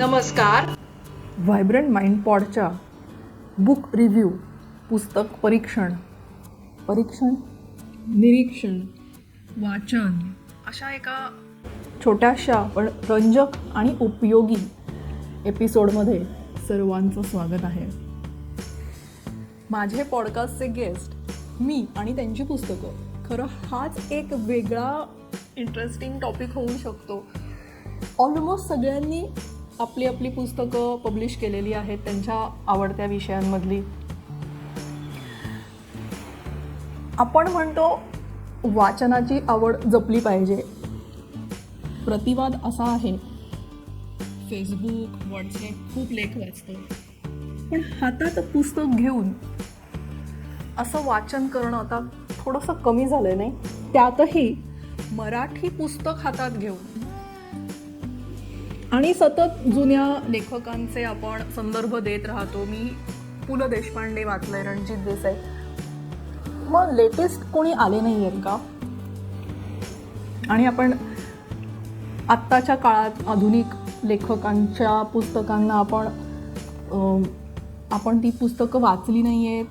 नमस्कार. Vibrant mind पॉडच्या book review पुस्तक परीक्षण. परीक्षण निरीक्षण वाचन. अशा एका छोट्याशा पण रंजक आणि उपयोगी एपिसोडमध्ये सर्वांचं स्वागत आहे. माझे पॉडकास्टचे गेस्ट मी आणि त्यांची पुस्तकं. खरं हाच एक वेगळा इंटरेस्टिंग टॉपिक होऊ शकतो. ऑलमोस्ट सगळ्यांनी आपली आपली पुस्तकं पब्लिश केलेली आहेत त्यांच्या आवडत्या विषयांमधली. आपण म्हणतो वाचनाची आवड जपली पाहिजे. प्रतिवाद असा आहे. फेसबुक व्हॉट्सॲप खूप लेख वाचतो. पण हातात पुस्तक घेऊन असं वाचन करणं आता थोडंसं कमी झालं नाही? त्यातही मराठी पुस्तक हातात घेऊन आणि सतत जुन्या लेखकांचे आपण संदर्भ देत राहतो. मी पु ल देशपांडे वाचलंय रणजित देसाई. मग लेटेस्ट कोणी आले नाही आहेत का? आणि आपण आत्ताच्या काळात आधुनिक लेखकांच्या पुस्तकांना आपण आपण ती पुस्तकं वाचली नाही आहेत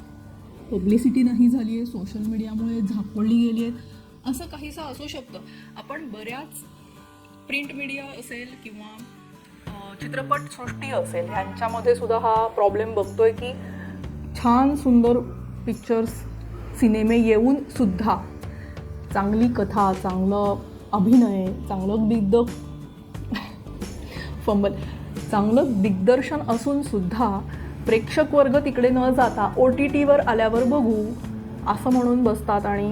पब्लिसिटी नाही झाली आहे सोशल मीडियामुळे झापडली गेली आहेत असं काहीसं असू शकतं. आपण बऱ्याच प्रिंट मीडिया असेल किंवा चित्रपट चित्रपटसृष्टी असेल ह्यांच्यामध्ये सुद्धा हा प्रॉब्लेम बघतोय की छान सुंदर पिक्चर्स सिनेमे येऊन सुद्धा चांगली कथा चांगलं अभिनय चांगलं दिग्द फंबल चांगलं दिग्दर्शन असून सुद्धा प्रेक्षक वर्ग तिकडे न जाता ओ टी टीवर आल्यावर बघू असं म्हणून बसतात आणि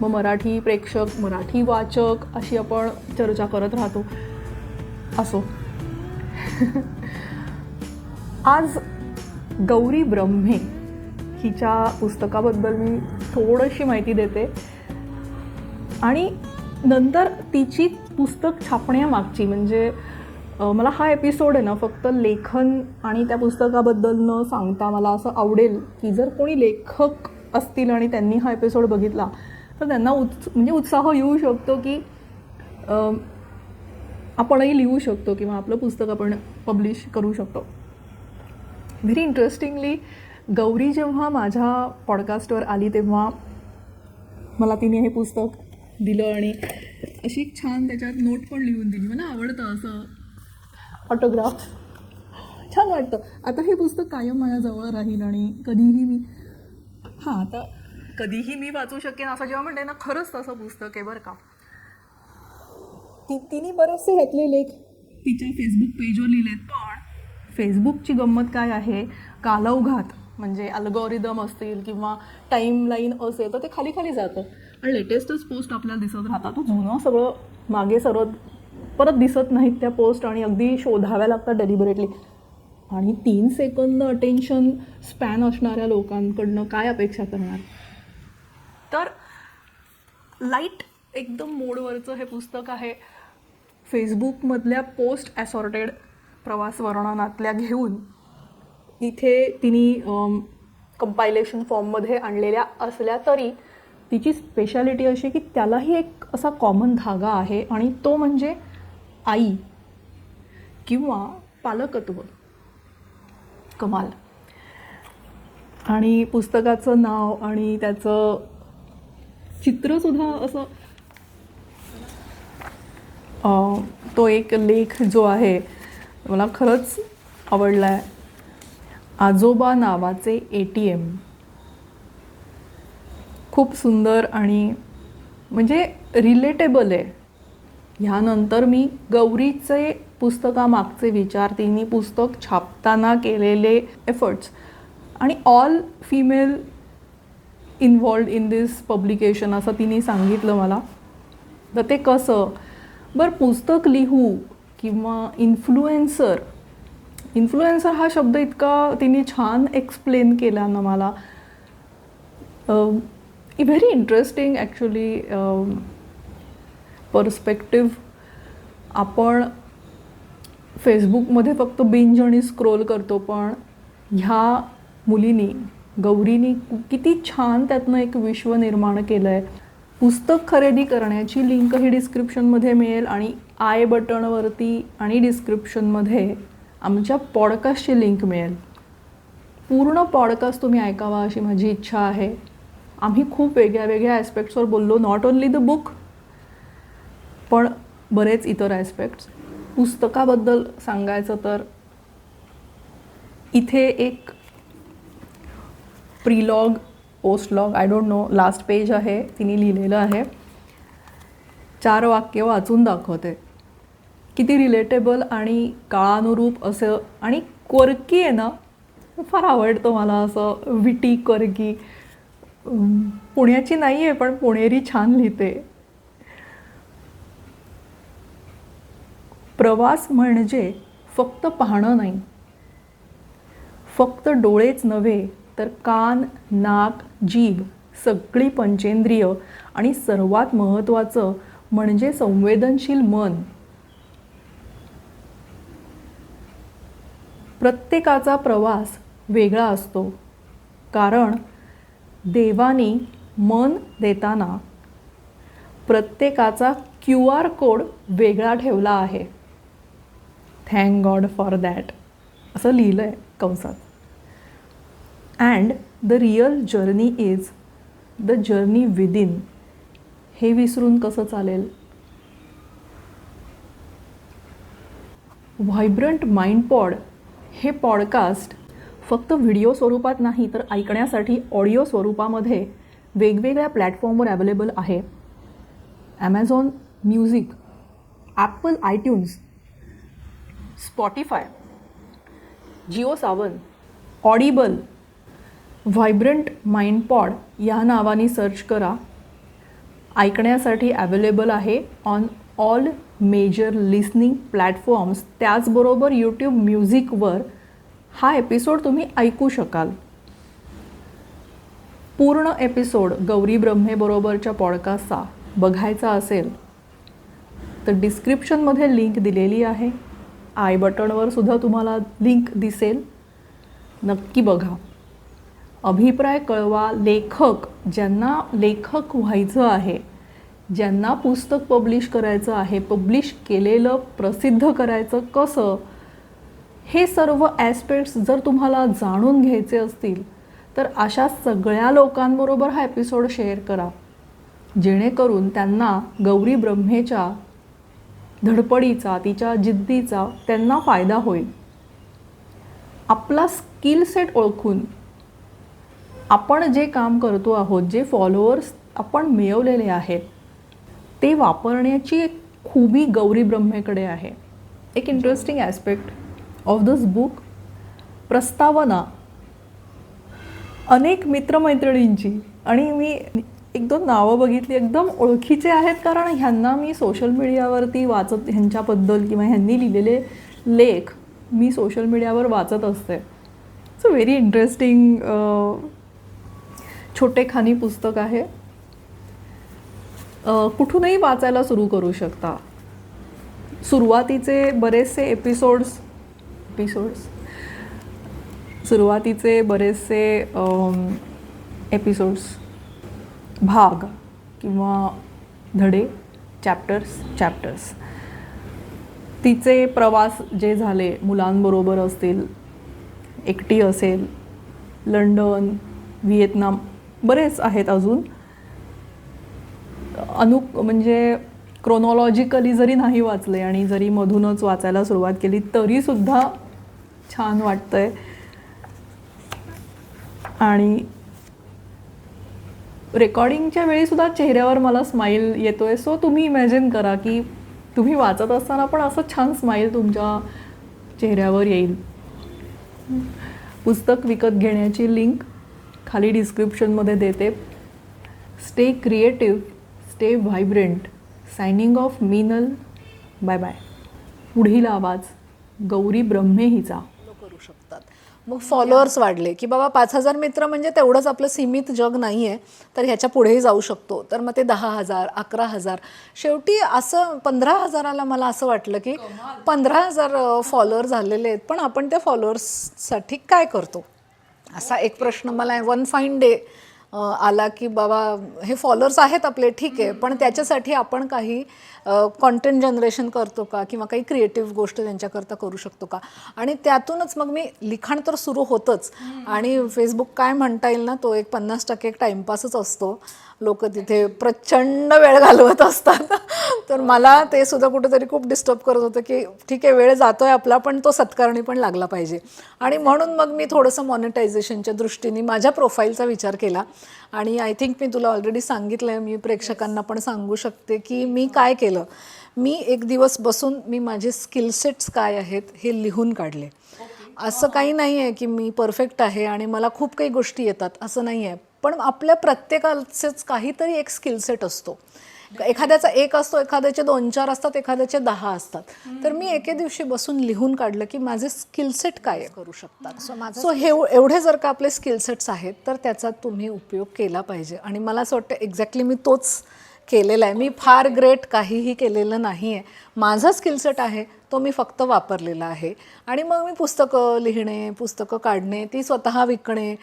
मग मराठी प्रेक्षक मराठी वाचक अशी आपण चर्चा करत राहतो. असो. आज गौरी ब्रह्मे हिच्या पुस्तकाबद्दल मी थोडीशी माहिती देते. आणि नंतर तिची पुस्तक छापण्यामागची म्हणजे मला हा एपिसोड आहे ना फक्त लेखन आणि त्या पुस्तकाबद्दल न सांगता मला असं आवडेल की जर कोणी लेखक असतील आणि त्यांनी हा एपिसोड बघितला तर त्यांना उत्स म्हणजे उत्साह येऊ शकतो की आपणही लिहू शकतो किंवा आपलं पुस्तक आपण पब्लिश करू शकतो. व्हेरी इंटरेस्टिंगली गौरी जेव्हा माझ्या पॉडकास्टवर आली तेव्हा मला तिने हे पुस्तक दिलं आणि अशी एक छान त्याच्यात नोट पण लिहून दिली. मला आवडतं असं ऑटोग्राफ छान वाटतं. आता हे पुस्तक कायम माझ्याजवळ राहील आणि कधीही मी हां आता कधीही मी वाचू शकेन असं जेव्हा म्हणते ना खरंच तसं पुस्तक आहे बरं का. ती तिने बरेचसे ह्यातले लेख तिच्या फेसबुक पेजवर लिहिलेत पण फेसबुकची गंमत काय आहे? कालौघात म्हणजे अल्गोरिदम असतील किंवा टाईम लाईन असेल तर ते खाली खाली जातं. आणि लेटेस्टच पोस्ट आपल्याला दिसत राहतात. तो जुनं सगळं मागे सर्व परत दिसत नाहीत त्या पोस्ट आणि अगदी शोधाव्या लागतात डेलिबरेटली आणि तीन सेकंद अटेन्शन स्पॅन असणाऱ्या लोकांकडनं काय अपेक्षा करणार? तर लाइट एकदम मोडवरचं हे पुस्तक आहे. फेसबुकमधल्या पोस्ट ॲसॉर्टेड प्रवास वर्णनातल्या घेऊन इथे तिने कंपायलेशन फॉर्ममध्ये आणलेल्या असल्या तरी तिची स्पेशालिटी अशी की त्यालाही एक असा कॉमन धागा आहे आणि तो म्हणजे आई किंवा पालकत्व. कमाल. आणि पुस्तकाचं नाव आणि त्याचं चित्रसुद्धा असं तो एक लेख जो आहे मला खरंच आवडला आहे आजोबा नावाचे ए टी एम. खूप सुंदर आणि म्हणजे रिलेटेबल आहे. ह्यानंतर मी गौरीचे पुस्तकामागचे विचार तिने पुस्तक छापताना केलेले एफर्ट्स आणि all female involved in this publication असं तिने सांगितलं मला. तर ते कसं? बरं पुस्तक लिहू किंवा इन्फ्लुएन्सर इन्फ्लुएन्सर हा शब्द इतका तिने छान एक्सप्लेन केला ना मला. व्हेरी इंटरेस्टिंग ॲक्च्युली पर्स्पेक्टिव्ह आपण फेसबुकमध्ये फक्त बिंज आणि स्क्रोल करतो पण ह्या मुलीनी गौरीनी किती छान त्यातनं एक विश्व निर्माण केलं आहे पुस्तक खरेदी करण्याची लिंक ही डिस्क्रिप्शनमध्ये मिळेल आणि आय बटणवरती आणि डिस्क्रिप्शनमध्ये आमच्या पॉडकास्टची लिंक मिळेल. पूर्ण पॉडकास्ट तुम्ही ऐकावा अशी माझी इच्छा आहे. आम्ही खूप वेगळ्या वेगळ्या ॲस्पेक्ट्सवर बोललो नॉट ओन्ली द बुक पण बरेच इतर ॲस्पेक्ट्स पुस्तकाबद्दल सांगायचं तर इथे एक prologue postlogue I don't know last page आहे तिने लिहिलेलं आहे. चार वाक्य वाचून दाखवते. किती रिलेटेबल आणि काळानुरूप असं आणि क्वर्की आहे ना फार आवडतं मला असं विटी क्वर्की पुण्याची नाही आहे पण पुणेरी छान लिहिते. प्रवास म्हणजे फक्त पाहणं नाही. फक्त डोळेच नव्हे. तर कान नाक जीभ सगळी पंचेंद्रिय आणि सर्वात महत्त्वाचं म्हणजे संवेदनशील मन. प्रत्येकाचा प्रवास वेगळा असतो. कारण देवानी मन देताना प्रत्येकाचा क्यू आर कोड वेगळा ठेवला आहे. थँक गॉड फॉर दॅट असं लिहिलं आहे कंसात. And the real journey is the journey within हे विसरून कसं चालेल? व्हायब्रंट माइंड पॉड हे पॉडकास्ट फक्त व्हिडिओ स्वरूपात नाही तर ऐकण्यासाठी ऑडिओ स्वरूपामध्ये वेगवेगळ्या प्लॅटफॉर्मवर अवेलेबल आहे. Amazon music Apple iTunes Spotify Jio Saavn Audible vibrant mind pod या नावाने सर्च करा. ऐकण्यासाठी अवेलेबल आहे on all major listening platforms. त्याचबरोबर यूट्यूब म्युझिकवर हा एपिसोड तुम्ही ऐकू शकाल. पूर्ण एपिसोड गौरी ब्रह्मेबरोबरच्या पॉडकास्टचा बघायचा असेल तर डिस्क्रिप्शनमध्ये लिंक दिलेली आहे. आय बटनवर सुद्धा तुम्हाला लिंक दिसेल. नक्की बघा. अभिप्राय कळवा लेखक ज्यांना लेखक व्हायचं आहे ज्यांना पुस्तक पब्लिश करायचं आहे पब्लिश केलेलं प्रसिद्ध करायचं कसं हे सर्व ॲस्पेक्ट्स जर तुम्हाला जाणून घ्यायचे असतील तर अशा सगळ्या लोकांबरोबर हा एपिसोड शेअर करा. जेणेकरून त्यांना गौरी ब्रह्मेच्या धडपडीचा तिच्या जिद्दीचा त्यांना फायदा होईल. आपला स्किल सेट ओळखून आपण जे काम करतो आहोत जे फॉलोअर्स आपण मिळवलेले आहेत ते वापरण्याची एक खूबी गौरी ब्रह्मेकडे आहे. एक interesting aspect of this book प्रस्तावना. अनेक मित्रमैत्रिणींची आणि मी एक दोन नावं बघितली एकदम ओळखीचे आहेत कारण ह्यांना मी सोशल मीडियावरती वाचत ह्यांच्याबद्दल किंवा ह्यांनी लिहिलेले लेख मी सोशल मीडियावर वाचत असते. इट्स अ व्हेरी इंटरेस्टिंग छोटेखानी पुस्तक आहे. कुठूनही वाचायला सुरू करू शकता. सुरुवातीचे बरेचसे एपिसोड्स एपिसोड्स सुरुवातीचे बरेचसे एपिसोड्स भाग किंवा धडे चॅप्टर्स चॅप्टर्स तिचे प्रवास जे झाले मुलांबरोबर असतील एकटी असेल लंडन व्हिएतनाम बरेच आहेत अजून. अनु म्हणजे क्रोनॉलॉजिकली जरी नाही वाचले आणि जरी मधूनच वाचायला सुरुवात केली तरीसुद्धा छान वाटतंय. आणि रेकॉर्डिंगच्या वेळीसुद्धा चेहऱ्यावर मला स्माईल येतोय. सो तुम्ही इमॅजिन करा की तुम्ही वाचत असताना पण असं छान स्माईल तुमच्या चेहऱ्यावर येईल. पुस्तक विकत घेण्याची लिंक खाली डिस्क्रिप्शनमध्ये देते. Stay creative stay vibrant signing off Meenal bye bye पुढील आवाज गौरी ब्रह्मे हिचा. करू शकतात. मग फॉलोअर्स वाढले की बाबा पाच हजार मित्र म्हणजे तेवढंच आपलं सीमित जग नाही आहे तर ह्याच्या पुढेही जाऊ शकतो. तर मग ते दहा हजार अकरा हजार. शेवटी असं पंधरा हजाराला मला असं वाटलं की पंधरा हजार फॉलोअर झालेले आहेत पण आपण त्या फॉलोअर्ससाठी काय करतो? असा एक प्रश्न मला वन फाईन डे आला की बाबा हे फॉलोअर्स आहेत आपले ठीक आहे पण त्याच्यासाठी आपण काही कॉन्टेंट जनरेशन करतो का? किंवा काही क्रिएटिव्ह गोष्ट त्यांच्याकरता करू शकतो का? आणि त्यातूनच मग मी लिखाण तर सुरू होतंच. आणि फेसबुक काय म्हणता येईल ना तो एक पन्नास टक्के एक टाईमपासच असतो. लोक तिथे प्रचंड वेळ घालवत असतात. तर मला ते सुद्धा कुठेतरी खूप डिस्टर्ब करत होतं की ठीक आहे वेळ जातोय आपला पण तो सत्कारणी पण लागला पाहिजे. आणि म्हणून मग मी थोडंसं मॉनिटायझेशनच्या दृष्टीने माझ्या प्रोफाईलचा विचार केला. आणि आय थिंक मी तुला ऑलरेडी सांगितलं आहे मी प्रेक्षकांना पण सांगू शकते की मी काय केलं? मी एक दिवस बसून मी माझे स्किलसेट्स काय आहेत हे लिहून काढले. असं काही नाही आहे की मी परफेक्ट आहे आणि मला खूप काही गोष्टी येतात असं नाही आहे पण आपल्या प्रत्येकाचेच काहीतरी एक स्किलसेट असतो. एखाद्याचा एक असतो एखाद्याचे दोन चार असतात एखाद्याचे दहा असतात. तर मी एके दिवशी बसून लिहून काढलं की माझे स्किलसेट काय आहे? करू शकतात. सो माझं सो हे एवढे जर का आपले स्किलसेट्स आहेत तर त्याचा तुम्ही उपयोग केला पाहिजे. आणि मला असं वाटतं एक्झॅक्टली मी तोच केलेला आहे. मी फार ग्रेट काहीही केलेलं नाही आहे माझा स्किलसेट आहे तो मी फक्त वापरलेला आहे. आणि मग मी पुस्तकं लिहिणे पुस्तकं काढणे ती स्वतः विकणे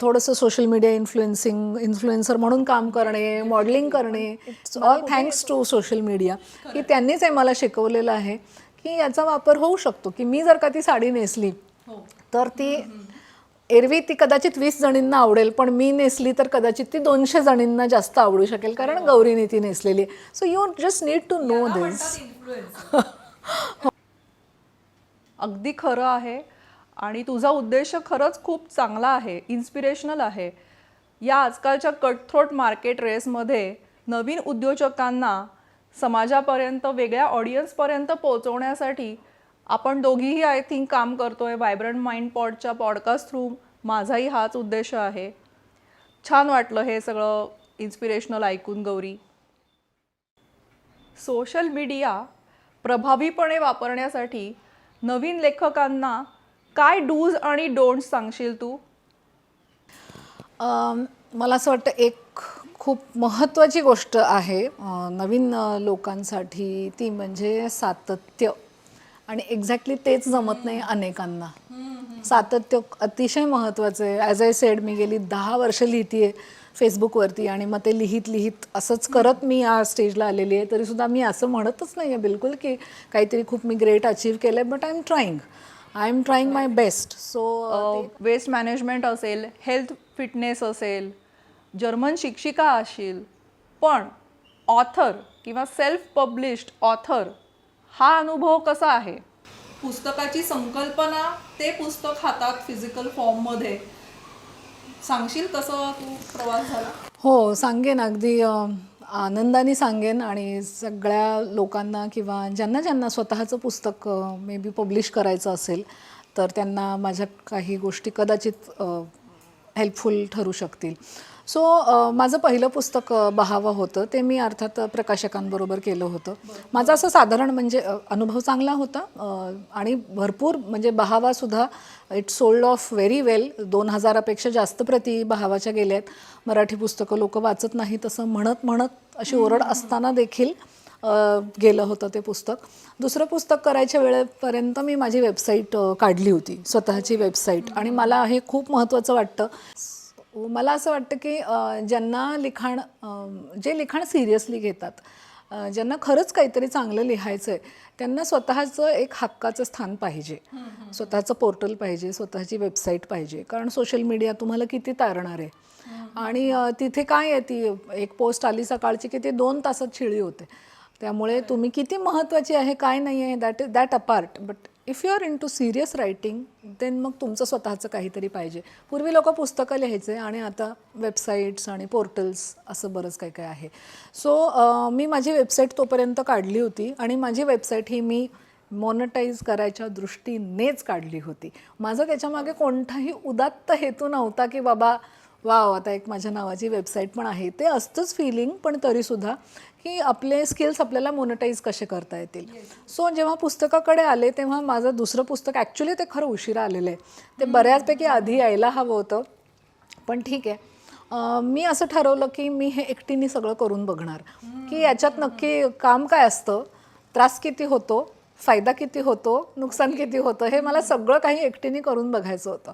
थोडंसं सोशल मीडिया इन्फ्लुएन्सिंग इन्फ्लुएन्सर म्हणून काम करणे मॉडेलिंग करणे. All thanks to social media की त्यांनीच हे मला शिकवलेलं आहे. की याचा वापर होऊ शकतो. की मी जर का ती साडी नेसली तर ती एरवी ती कदाचित वीस जणींना आवडेल पण मी नेसली तर कदाचित ती दोनशे जणींना जास्त आवडू शकेल कारण गौरीने ती नेसलेली so you just need to know this अगदी खरं आहे. आणि तुझा उद्देश खरंच खूप चांगला आहे इन्स्पिरेशनल आहे. या आजकालच्या कटथ्रोट मार्केट रेसमध्ये नवीन उद्योजकांना समाजापर्यंत वेगळ्या ऑडियन्सपर्यंत पोहोचवण्यासाठी आपण दोघीही आय थिंक काम करतोय. व्हायब्रंट माइंड पॉडच्या पॉडकास्ट थ्रू माझाही हाच उद्देश आहे. छान वाटलं हे सगळं इन्स्पिरेशनल ऐकून गौरी. सोशल मीडिया प्रभावीपणे वापरण्यासाठी नवीन लेखकांना काय डूज आणि डोंट सांगशील तू? मला असं वाटतं एक खूप महत्त्वाची गोष्ट आहे नवीन लोकांसाठी ती म्हणजे सातत्य. आणि एक्झॅक्टली तेच जमत नाही अनेकांना. सातत्य अतिशय महत्त्वाचं आहे. ॲज आय सेड मी गेली दहा वर्ष लिहिते फेसबुकवरती आणि मग ते लिहित लिहित असंच करत मी या स्टेजला आलेली आहे. तरीसुद्धा मी असं म्हणतच नाही आहे बिलकुल की काहीतरी खूप मी ग्रेट अचीव केलं आहे but I am trying I am trying my best so waste management असेल हेल्थ फिटनेस असेल जर्मन शिक्षिका असेल पण ऑथर किंवा सेल्फ पब्लिश्ड ऑथर हा अनुभव कसा आहे? पुस्तकाची संकल्पना ते पुस्तक हातात फिजिकल फॉर्ममध्ये सांगशील कसं तू प्रवास झाला? हो सांगेन. अगदी आनंदाने सांगेन आणि सगळ्या लोकांना किंवा ज्यांना ज्यांना स्वतःचं पुस्तक मे बी पब्लिश करायचं असेल तर त्यांना माझ्या काही गोष्टी कदाचित हेल्पफुल ठरू शकतील. सो माझं पहिलं पुस्तक बहावं होतं. ते मी अर्थात प्रकाशकांबरोबर केलं होतं. माझा असं साधारण म्हणजे अनुभव चांगला होता. आणि भरपूर म्हणजे बहावासुद्धा it sold off very well दोन हजारापेक्षा जास्त प्रती बहावाच्या गेल्या आहेत मराठी पुस्तकं लोक वाचत नाहीत असं म्हणत म्हणत अशी ओरड असताना देखील गेलं होतं ते पुस्तक. दुसरं पुस्तक करायच्या वेळेपर्यंत मी माझी वेबसाईट काढली होती. स्वतःची वेबसाईट. आणि मला हे खूप महत्त्वाचं वाटतं. मला असं वाटतं की ज्यांना लिखाण जे लिखाण सिरियसली घेतात ज्यांना खरंच काहीतरी चांगलं लिहायचं आहे त्यांना स्वतःचं एक हक्काचं स्थान पाहिजे. स्वतःचं पोर्टल पाहिजे स्वतःची वेबसाईट पाहिजे. कारण सोशल मीडिया तुम्हाला किती तारणार आहे. आणि तिथे काय आहे ती एक पोस्ट आली सकाळची की ती दोन तासात शिळी होते. त्यामुळे तुम्ही किती महत्त्वाची आहे काय नाही आहे that is that apart. But if you are into serious writing then मग तुमचं स्वतःचं काहीतरी पाहिजे. पूर्वी लोक पुस्तकं लिहायचे आणि आता वेबसाईट्स आणि पोर्टल्स असं बरंच काय काय आहे. सो मी माझी वेबसाईट तोपर्यंत काढली होती आणि माझी वेबसाईट ही मी मॉनिटाईज करायच्या दृष्टीनेच काढली होती. माझा त्याच्यामागे कोणताही उदात्त हेतू नव्हता की बाबा वाव आता एक माझ्या नावाची वेबसाईट पण आहे. ते असतंच फिलिंग पण तरीसुद्धा की आपले स्किल्स आपल्याला मोनिटाईज कसे करता येतील. सो जेव्हा पुस्तकाकडे आले तेव्हा माझं दुसरं पुस्तक ॲक्च्युली ते खरं उशिरा आलेलं आहे. ते बऱ्याचपैकी आधी यायला हवं होतं. पण ठीक आहे. अं, मी असं ठरवलं की मी हे एकटीने सगळं करून बघणार. की याच्यात नक्की काम काय असतं? त्रास किती होतो? फायदा किती होतो? नुकसान किती होतं? हे मला सगळं काही एकटीने करून बघायचं होतं.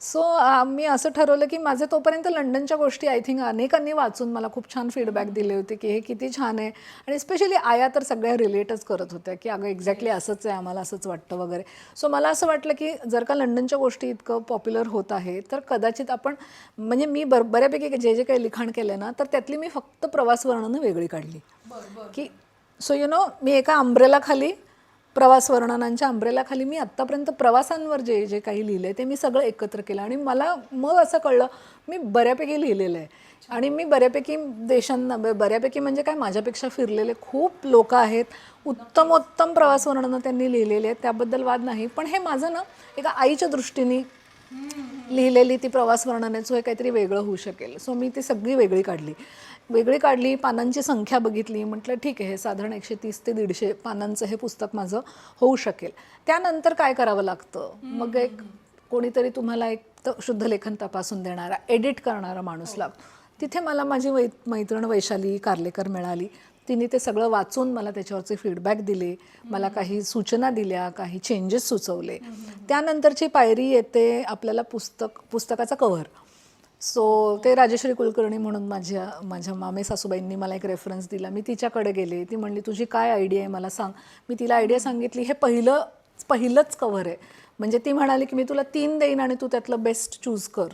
सो मी असं ठरवलं की माझे तोपर्यंत लंडनच्या गोष्टी आय थिंक अनेकांनी वाचून मला खूप छान फीडबॅक दिले होते की हे किती छान आहे. आणि स्पेशली आया तर सगळ्या रिलेटच करत होत्या की अगं एक्झॅक्टली असंच आहे आम्हाला असंच वाटतं वगैरे. सो मला असं वाटलं की जर का लंडनच्या गोष्टी इतकं पॉप्युलर होत आहे तर कदाचित आपण म्हणजे मी बर बऱ्यापैकी जे जे काही लिखाण केलं ना तर त्यातली मी फक्त प्रवास वर्णनं वेगळी काढली. की सो यु नो मी एका अंब्रेलाखाली प्रवास वर्णनांच्या अंब्रेलाखाली मी आत्तापर्यंत प्रवासांवर जे जे काही लिहिलं आहे ते मी सगळं एकत्र केलं. आणि मला मग असं कळलं मी बऱ्यापैकी लिहिलेलं आहे. आणि मी बऱ्यापैकी देशांना ब- बऱ्यापैकी म्हणजे काय माझ्यापेक्षा फिरलेले खूप लोक आहेत. उत्तमोत्तम प्रवास वर्णनं त्यांनी लिहिलेले आहेत. त्याबद्दल वाद नाही. पण हे माझं ना एका आईच्या दृष्टीने लिहिलेली ती प्रवास वर्णनाचं हे काहीतरी वेगळं होऊ शकेल. सो मी ती सगळी वेगळी काढली. वेगळी काढली पानांची संख्या बघितली म्हटलं ठीक आहे हे साधारण एकशे तीस ते दीडशे पानांचं हे पुस्तक माझं होऊ शकेल. त्यानंतर काय करावं लागतं? मग एक कोणीतरी तुम्हाला एक त- शुद्ध लेखन तपासून देणारा एडिट करणारा माणूस लागतो तिथे मला माझी वै मैत्रीण वैशाली कार्लेकर मिळाली. तिने ते सगळं वाचून मला त्याच्यावरचे फीडबॅक दिले. मला काही सूचना दिल्या काही चेंजेस सुचवले. त्यानंतरची पायरी येते आपल्याला पुस्तक पुस्तकाचा कव्हर सो ते राजेश्री कुलकर्णी म्हणून माझ्या माझ्या मामे सासूबाईंनी मला एक रेफरन्स दिला. मी तिच्याकडे गेले. ती म्हणली तुझी काय आयडिया आहे? मला सांग. मी तिला आयडिया सांगितली. हे पहिलं पहिलंच कव्हर आहे. म्हणजे ती म्हणाली की मी तुला तीन देईन आणि तू त्यातलं बेस्ट चूज कर.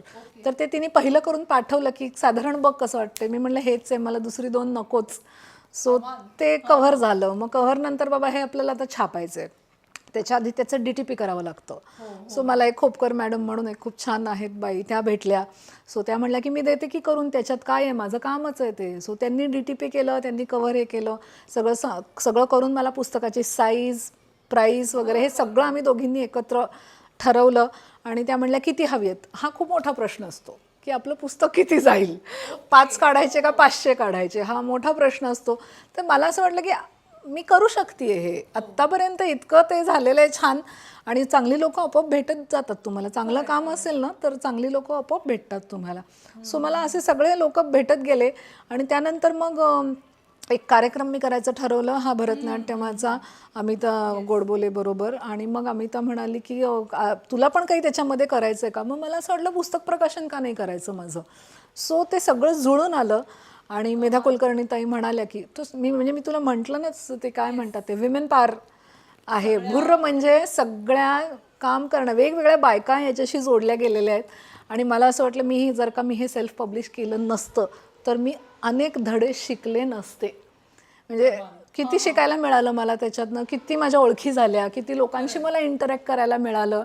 तर ते तिने पहिलं करून पाठवलं की साधारण बघ कसं वाटतंय. मी म्हणलं हेच आहे. मला दुसरी दोन नकोच. सो ते कव्हर झालं. मग कव्हर नंतर बाबा हे आपल्याला आता छापायचं आहे त्याच्या आधी त्याचं डी टी पी करावं लागतं. सो मला एक खोपकर मॅडम म्हणून एक खूप छान आहेत बाई त्या भेटल्या. सो त्या म्हणल्या की मी देते की करून त्याच्यात काय आहे? माझं कामच आहे ते. सो त्यांनी डी टी पी केलं त्यांनी कव्हर हे केलं. सगळं स- सगळं करून मला पुस्तकाची साईज प्राईस वगैरे हे सगळं आम्ही दोघींनी एकत्र ठरवलं. आणि त्या म्हणल्या किती हवी आहेत हा खूप मोठा प्रश्न असतो की आपलं पुस्तक किती जाईल? पाच काढायचे का पाचशे काढायचे? हा मोठा प्रश्न असतो. तर मला असं वाटलं की मी करू शकते हे. आत्तापर्यंत इतकं ते झालेलं आहे छान. आणि चांगली लोक आपोआप भेटत जातात. तुम्हाला चांगलं काम असेल ना तर चांगली लोक आपोआप भेटतात तुम्हाला. सो मला असे सगळे लोक भेटत गेले. आणि त्यानंतर मग एक कार्यक्रम मी करायचं ठरवलं हा भरतनाट्यमाचा अमिता गोडबोले बरोबर. आणि मग अमिता म्हणाली की तुला पण काही त्याच्यामध्ये करायचं आहे का? मग मला असं वाटलं पुस्तक प्रकाशन का नाही करायचं माझं? सो ते सगळं जुळून आलं. आणि मेधा कुलकर्णी ताई म्हणाल्या की तू मी म्हणजे मी तुला म्हटलं नाच ते काय म्हणतात ते विमेन पार आहे. भुर्र म्हणजे सगळ्या काम करणं वेगवेगळ्या बायका याच्याशी जोडल्या गेलेल्या आहेत. आणि मला असं वाटलं मी जर का मी हे सेल्फ पब्लिश केलं नसतं तर मी अनेक धडे शिकले नसते. म्हणजे किती शिकायला मिळालं मला त्याच्यातनं किती माझ्या ओळखी झाल्या किती लोकांशी मला इंटरॅक्ट करायला मिळालं.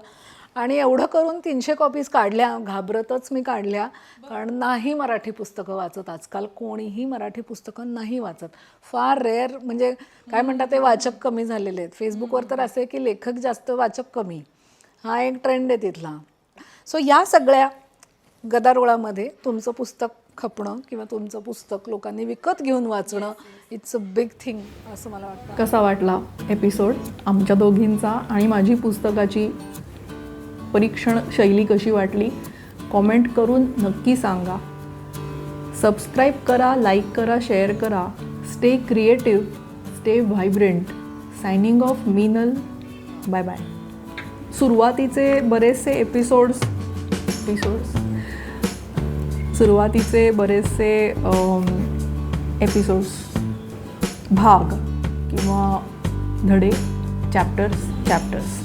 आणि एवढं करून तीनशे कॉपीज काढल्या. घाबरतच मी काढल्या. कारण नाही मराठी पुस्तकं वाचत. आजकाल कोणीही मराठी पुस्तकं नाही वाचत. फार रेअर म्हणजे काय म्हणतात ते वाचक कमी झालेले आहेत. फेसबुकवर तर असे की लेखक जास्त वाचक कमी. हा एक ट्रेंड आहे तिथला. सो या सगळ्या गदारोळामध्ये तुमचं पुस्तक खपणं किंवा तुमचं पुस्तक लोकांनी विकत घेऊन वाचणं इट्स अ बिग थिंग असं मला वाटतं. कसा वाटला एपिसोड आमच्या दोघींचा आणि माझी पुस्तकाची परीक्षण शैली कशी वाटली कॉमेंट करून नक्की सांगा. सबस्क्राईब करा लाईक करा शेअर करा. Stay creative stay vibrant signing off Meenal bye bye सुरुवातीचे बरेचसे एपिसोड्स एपिसोड्स सुरुवातीचे बरेचसे एपिसोड्स भाग किंवा धडे चॅप्टर्स चॅप्टर्स